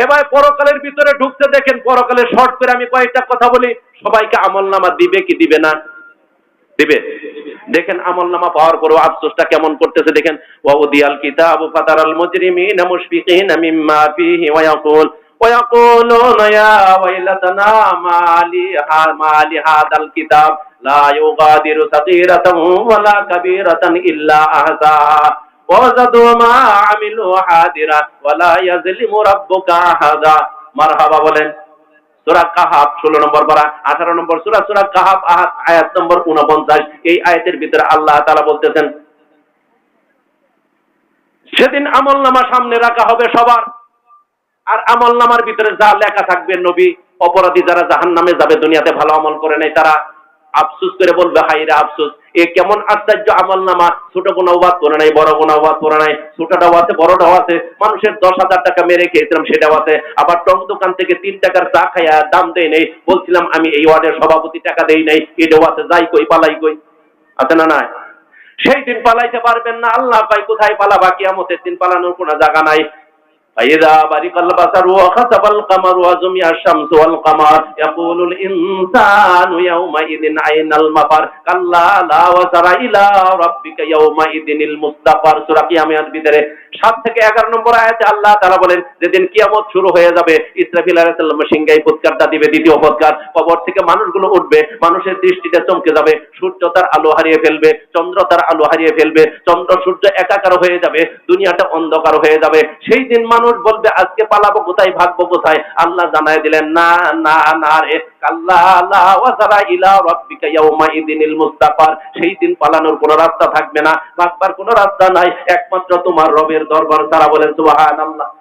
এবার পরকালের ভিতরে ঢুকতে দেখেন পরকালে শর্ট করে আমি কয়েকটা কথা বলি সবাইকে আমল নামা দিবে কি দিবে না দিবে দেখেন আমল নামা পাওয়ার পরও আফসোসটা কেমন করতেছে দেখেন ওয়াউদিয়াল কিতাব ফাতারাল মুজরিমিনা মুশফিকিনা মিম্মা ফিহি ওয়া ইয়াকুল ويقولون يا ويلتنا ما لي ما لهذا الكتاب لا يغادر صغيرة ولا كبيرة إلا أحصاها মারহাবা বলেন নম্বর নম্বর আয়াত নম্বর 49 এই আয়াতের ভিতরে আল্লাহ বলতেছেন সেদিন আমল নামা সামনে রাখা হবে সবার, আর আমল নামার ভিতরে যা লেখা থাকবে নবী, অপরাধী যারা জাহান নামে যাবে, দুনিয়াতে ভালো আমল করে নাই তারা, আফসুস করে বলবে হাইরা আফসুস এ কেমন আশ্চর্য আমল নামা? ছোট কোনো বাদ করে নাই, বড় কোনো বাদ করে নাই। ছোটটাও আছে বড়টাও আছে। মানুষের দশ হাজার টাকা মেরে খেয়েছিলাম সেটাও আছে। আবার টং দোকান থেকে তিন টাকার চা খাইয়া দাম দেই নেই। বলছিলাম, আমি এই ওয়ার্ডের সভাপতি, টাকা দেই নাই। এটাও আছে, যাই কই, পালাই কই। আছে না নাই? সেই দিন পালাইতে পারবেন না। আল্লাহ পাই কোথায় পালাবা? কিয়ামতের দিন পালানোর কোনো জায়গা নাই। فإذا برق البصر وخسف القمر وجمع الشمس والقمر يقول الإنسان يومئذ أين المفر كلا لا وزر إلى ربك يومئذ المستقر সূরা কিয়ামতের ভিতরে 7 থেকে 11 নম্বর আয়াতে আল্লাহ তাআলা বলেন যেদিন কিয়ামত শুরু হয়ে যাবে ইসরাফিল আলাইহিস সালাম সিংহাই ফুৎকারটা দিবে দ্বিতীয় ফুৎকার কবর থেকে মানুষগুলো উঠবে মানুষের দৃষ্টিতে চমকে যাবে সূর্য তার আলো হারিয়ে ফেলবে চন্দ্র তার আলো হারিয়ে ফেলবে চন্দ্র সূর্য একাকার হয়ে যাবে দুনিয়াটা অন্ধকার হয়ে যাবে সেই দিন মানুষ বলবে, আজকে পালাবো কোথায়, ভাগবো কোথায়? আল্লাহ জানাই দিলেন, না না না রে সেই দিন পালানোর কোনো রাস্তা থাকবে না। ভাগবার কোনো রাস্তা নাই। একমাত্র তোমার রবের দরবার তারা বলেন, সুবহানাল্লাহ।